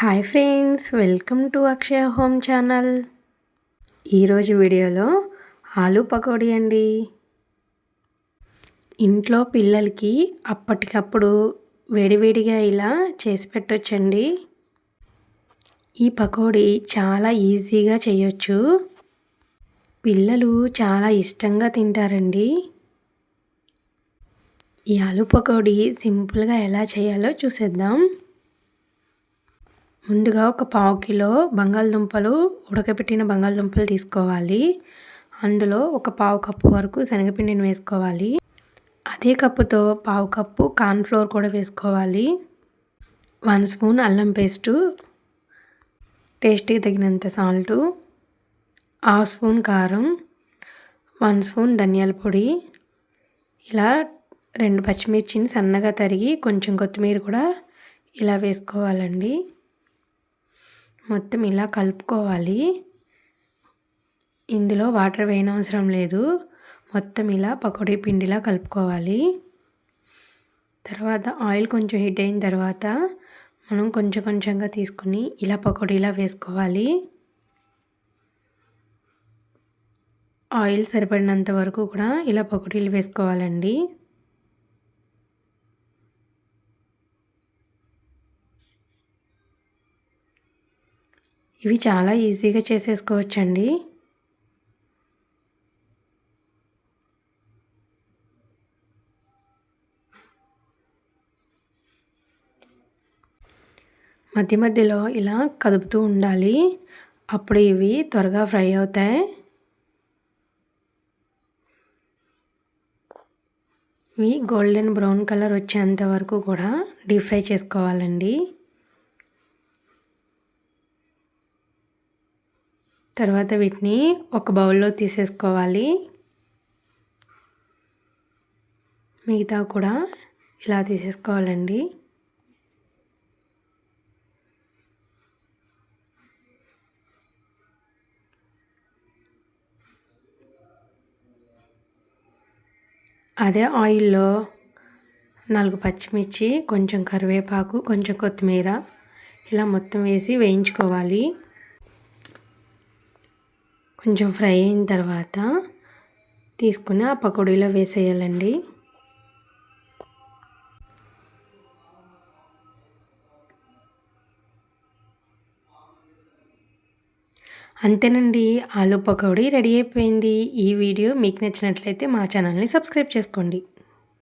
Hi friends welcome to Akshaya home channel ఈరోజు వీడియోలో ఆలు పకోడీ అండి. ఇంట్లో పిల్లలకి అప్పటికప్పుడు వేడివేడిగా ఇలా చేసి పెట్టొచ్చండి. ఈ పకోడీ చాలా ఈజీగా చేయొచ్చు. పిల్లలు చాలా ఇష్టంగా తింటారండి. ఈ ఆలు పకోడీ సింపుల్గా ఎలా చేయాలో చూసేద్దాం. ముందుగా ఒక పావు కిలో బంగాళదుంపలు ఉడకబెట్టిన బంగాళదుంపలు తీసుకోవాలి. అందులో ఒక పావు కప్పు వరకు శనగపిండిని వేసుకోవాలి. అదే కప్పుతో పావు కప్పు కార్న్ఫ్లోర్ కూడా వేసుకోవాలి. వన్ స్పూన్ అల్లం పేస్టు టేస్ట్కి తగినంత సాల్టు హాఫ్ స్పూన్ కారం వన్ స్పూన్ ధనియాల పొడి. ఇలా రెండు పచ్చిమిర్చిని సన్నగా తరిగి కొంచెం కొత్తిమీర కూడా ఇలా వేసుకోవాలండి. మొత్తం ఇలా కలుపుకోవాలి. ఇందులో వాటర్ వేయనవసరం లేదు. మొత్తం ఇలా పకోడీ పిండిలా కలుపుకోవాలి. తర్వాత ఆయిల్ కొంచెం హీట్ అయిన తర్వాత మనం కొంచెం కొంచెంగా తీసుకుని ఇలా పకోడీలా వేసుకోవాలి. ఆయిల్ సరిపడినంత వరకు కూడా ఇలా పకోడీలు వేసుకోవాలండి. ఇవి చాలా ఈజీగా చేసేసుకోవచ్చండి. మధ్య మధ్యలో ఇలా కదుపుతూ ఉండాలి. అప్పుడు ఇవి త్వరగా ఫ్రై అవుతాయి. ఇవి గోల్డెన్ బ్రౌన్ కలర్ వచ్చేంత వరకు కూడా డీప్ ఫ్రై చేసుకోవాలండి. తర్వాత వీటిని ఒక బౌల్లో తీసేసుకోవాలి. మిగతా కూడా ఇలా తీసేసుకోవాలండి. అదే ఆయిల్లో నాలుగు పచ్చిమిర్చి కొంచెం కరివేపాకు కొంచెం కొత్తిమీర ఇలా మొత్తం వేసి వేయించుకోవాలి. కొంచెం ఫ్రై అయిన తర్వాత తీసుకుని ఆ పకోడీలో వేసేయాలండి. అంతేనండి ఆలు పకోడీ రెడీ అయిపోయింది. ఈ వీడియో మీకు నచ్చినట్లయితే మా ఛానల్ని సబ్స్క్రైబ్ చేసుకోండి.